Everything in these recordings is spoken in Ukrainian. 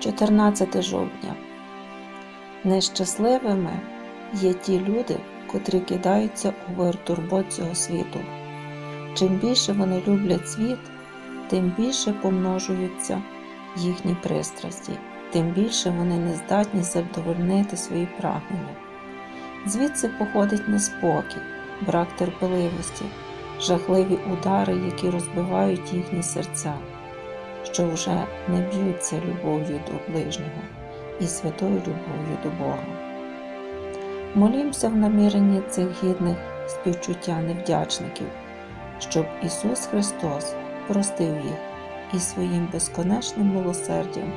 14 жовтня. Нещасливими є ті люди, котрі кидаються у вир турбот цього світу. Чим більше вони люблять світ, тим більше помножуються їхні пристрасті, тим більше вони не здатні задовольнити свої прагнення. Звідси походить неспокій, брак терпеливості, жахливі удари, які розбивають їхні серця, що вже не б'ються любов'ю до ближнього і святою любов'ю до Бога. Молімося в наміренні цих гідних співчуття невдячників, щоб Ісус Христос простив їх і своїм безконечним милосердям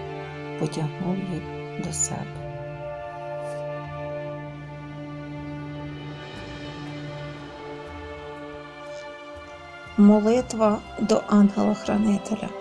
потягнув їх до себе. Молитва до ангела-хранителя.